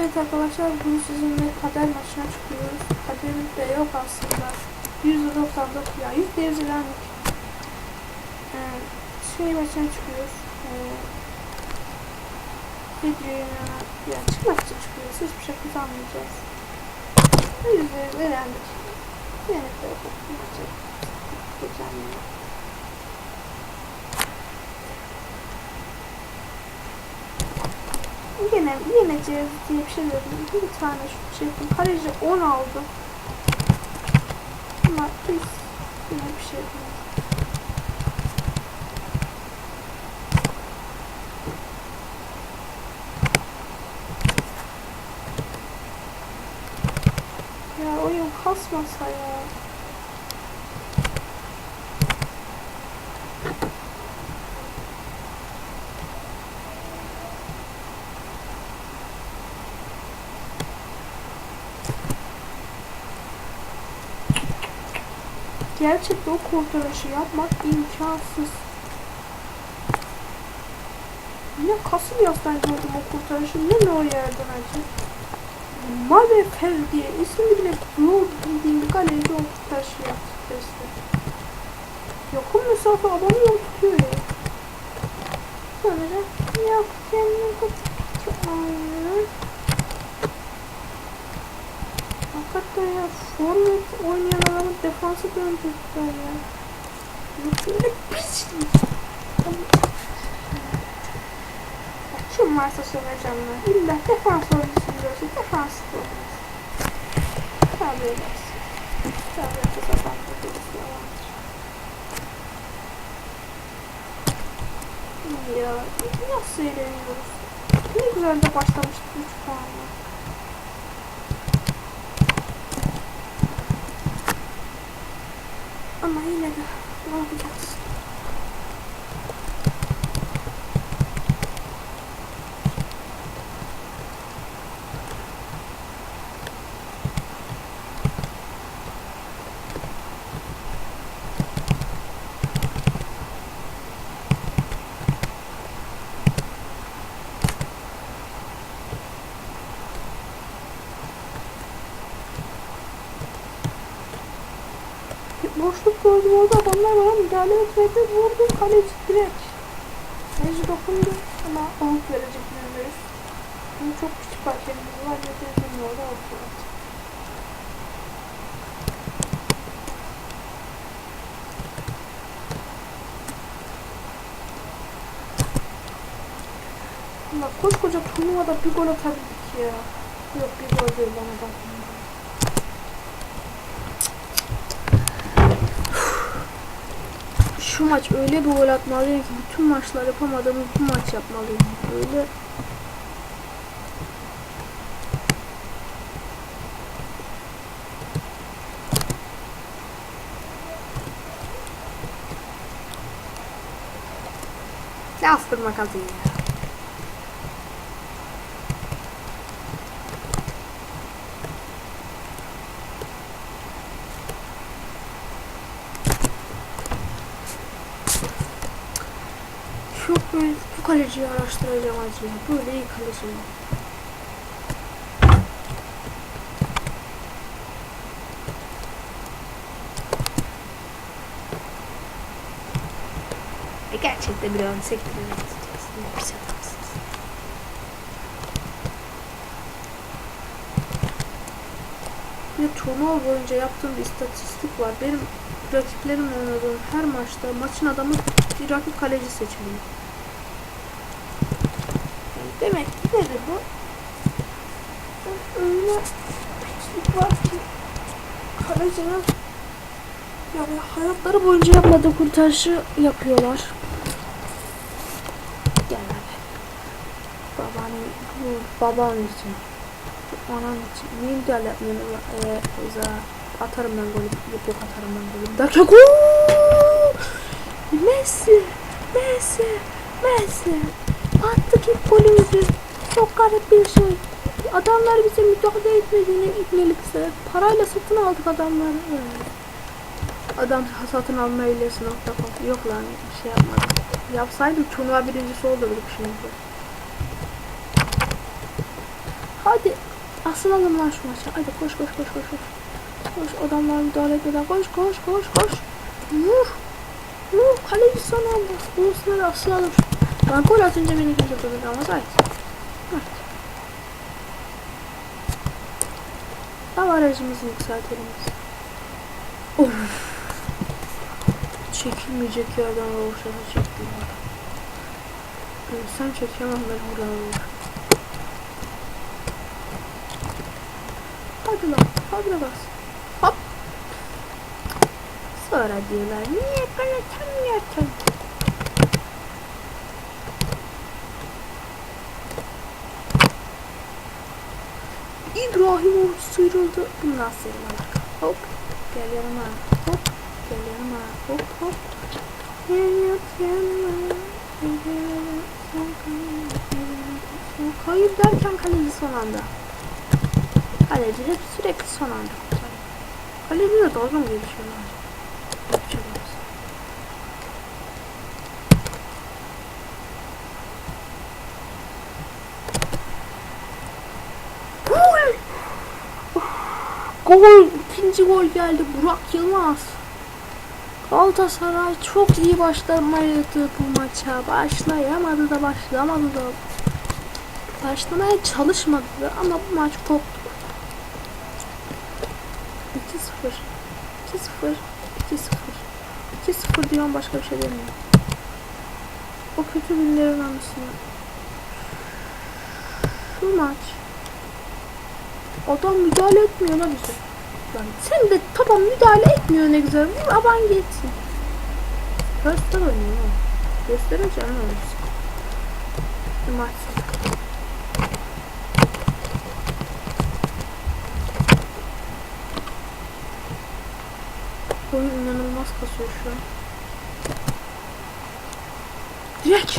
Evet arkadaşlar bugün sizinle kader maçına çıkıyoruz. Kaderimiz de yok aslında. %99 ya %100 ilerlik. Ee, şey maçına çıkıyoruz. Ee, videoya ya çıkmak için çıkıyoruz. Hiçbir şey kazanmayacağız. %100 ilerlik. Yenip de maçı geçen yani. Yine yeneceğiz diye bir şey dedim. Bir tane şu şey yapayım. Kaleci 10 aldı. Ama biz yine bir şey yapayım. Ya oyun kasmasa ya. Gerçekten o kurtarışı yapmak imkansız. Ne Casillas'tan gördüm o kurtarışı ne Neuer'den acı. Mabefel diye ismini bile zor bildiğim bir kaleci o kurtarışı yaptı. Yakın mesafe adamı yol tutuyor ya. Sonra yok kendini kurtarıyor. Hakikaten ya forvet oynayan adamı defansa döndürdüler ya. Yok böyle pislik. Kim varsa söyleyeceğim ben. İlla defans oyuncusu diyorsa defans oyuncusu. Tabi edersin. Tabi edersin. Birisi yalandır. Ya nasıl eğleniyoruz? Ne güzel de başlamıştık 3 puanla. Ama yine de ne yapacağız? Boşluk gördüm orada adamlar bana müdahale etmedi vurdum kaleci direkt kaleci dokundu ama out verecek yüzdeyiz Şimdi çok küçük hakemimiz var ya dedim orada out verecek koskoca turnuvada bir gol atabildik ya. Yok bir gol değil bana bakmıyor. Şu maç öyle bir gol atmalıyım ki bütün maçlar yapamadığımız bu maç yapmalıyım. Öyle Yazdırma kazıyı ya. Çok böyle bu kaleciyi araştıracağım acaba. Böyle iyi kaleci mi? E gerçekten bir an sektirmek istiyorsun. Ne pis adamsınız. Bir turnuva boyunca yaptığım bir istatistik var. Benim rakiplerim oynadığım her maçta maçın adamı bir rakip kaleci seçiliyor. Demek ki nedir bu? Öyle pislik var ki kalecinin yani hayatları boyunca yapmadığı kurtarışı yapıyorlar. Gel abi. Baban, bu baban için. Bu anan için. Niye müdahale yapmıyorsun? Ee, Feyza. Atarım ben golü. Yok yok atarım ben golü. Derken gol! Messi! Messi! Messi! Attık ilk golümüzü. Çok garip bir şey. Adamlar bize müdahale etmediğine ibnelikse. Parayla satın aldık adamları. Adam satın alma hilesi.com Yok lan bir şey yapmadım. Yapsaydım turnuva birincisi olurduk şimdi. Hadi. Asılalım lan şu maça. Hadi koş koş koş koş. Koş, koş adamlar müdahale etmeden koş koş koş koş. Vur. Vur. Kaleci son anda. Ulusları asılalım. Ben gol atınca beni kimse durduramaz. Haydi. Haydi. Avarajımızı yükseltelim biz. Of. Çekilmeyecek yerden roşata çektim. Ölsem çekemem ben buradan. Hadi lan. Hadi lan bas. Hop. Sonra diyorlar niye bana tanmıyorsun? İbrahimovic sıyrıldı. Bundan sıyrılmak. Hop. Gel yanıma. Hop. Gel yanıma. Hop hop. Gel yanıma. Gel son kayır. Son kayır derken kaleci son anda. Kaleci hep sürekli son anda. Kaleciyle dalga mı geçiyorlar? Yapacağız. Gol! Gol! İkinci gol geldi. Burak Yılmaz. Galatasaray çok iyi başlamaydı bu maça. Başlayamadı da başlamadı da. Başlamaya çalışmadı da ama bu maç koptu. 2-0. 2-0. 2-0. 2-0 diyorum başka bir şey demiyorum. O kötü günlerin anısına. Şu maç. Adam müdahale etmiyor la bize. Lan sen de tamam müdahale etmiyor ne güzel. Vur aban geçsin. Göster oynuyor. Göstereceğim. Bir maç. Oyun inanılmaz kasıyor şu an. Direkt.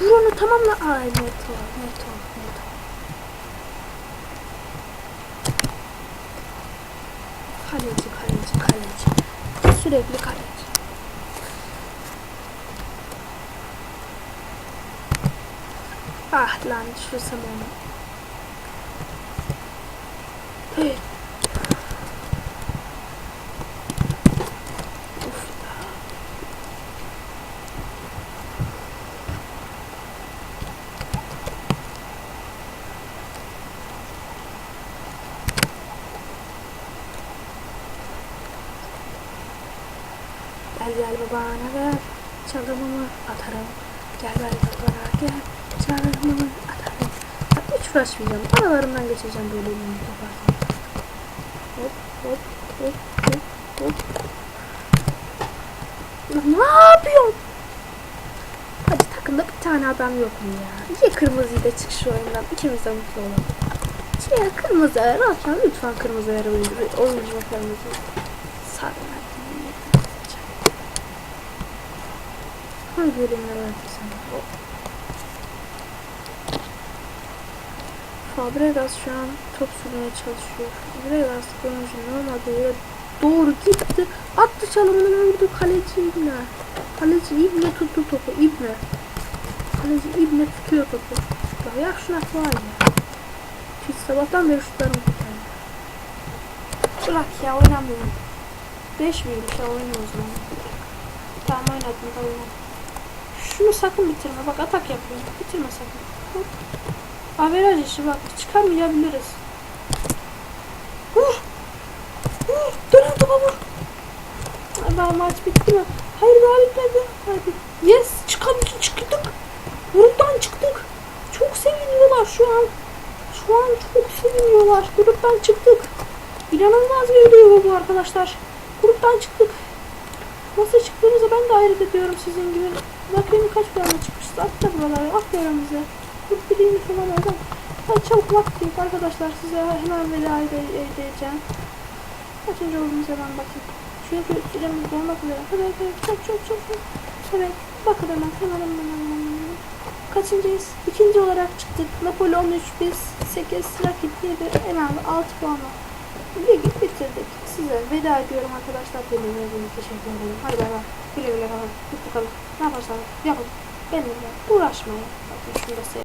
Vur onu tamamla. Ay net var. Net 看日志，看日志，看日志。这四类不看日志。啊，难球什么的。Gel babana gel, çalımımı atarım. Gel gel babana gel, çalımımı atarım. Bak hiç uğraşmayacağım. Aralarından geçeceğim böyle elimi yaparken. Hop hop hop hop hop. Ne yapıyorsun? Hadi takımda bir tane adam yok mu ya? Niye kırmızıyı da çık şu oyundan? İkimiz de mutlu olalım. Şey kırmızı ayar alken lütfen kırmızı ayar oyuncu, oyuncu kırmızı. Sarın Hangi ürünler? Hop. Fabregas şu an top sürmeye çalışıyor. Fabregas oyuncu normalde yere doğru gitti. Attı çalımını vurdu kaleci İbne. Kaleci İbne tuttu topu. İbne. Kaleci İbne tutuyor topu. Ya yak şuna var ya. Hiç sabahtan beri şutlarım tutuyor. Bırak ya oynamıyorum. 5 miymiş ya oynuyor o zaman. Tamam oynadım da oynadım. Şunu sakın bitirme. Bak atak yapıyorum. Bitirme sakın. Hop. Averaj işi bak. Çıkamayabiliriz. Vur. Vur. Dönen topa vur. Daha maç bitti mi? Hayır daha bitmedi. Hadi. Yes. Çıkabildik. Çıktık. Gruptan çıktık. Çok seviniyorlar şu an. Şu an çok seviniyorlar. Gruptan çıktık. İnanılmaz bir duygu bu arkadaşlar. Gruptan çıktık. Nasıl çıktığımızı ben de hayret ediyorum sizin gibi. Bakayım kaç puanla çıkmışız. Atla buralara. Aferin bize. Grup birinci falan oradan. Hadi çabuk yok arkadaşlar. Size hemen veda ede- edeceğim. Kaçıncı olduğumuza ben bakayım. Çünkü süremiz dolmak üzere. Hadi hadi çok çok çok. Evet. Bakın hemen hemen hemen hemen. hemen. Kaçıncıyız? İkinci olarak çıktık. Napoli 13 biz 8 rakip 7 en az 6 puanla. Bitirdik. Size veda ediyorum arkadaşlar. Dinlediğiniz için teşekkür ederim. Hadi bay bay. Güle güle kalın. Mutlu kalın. Ne yaparsanız yapın. Benimle uğraşmayın. Bakın şunu da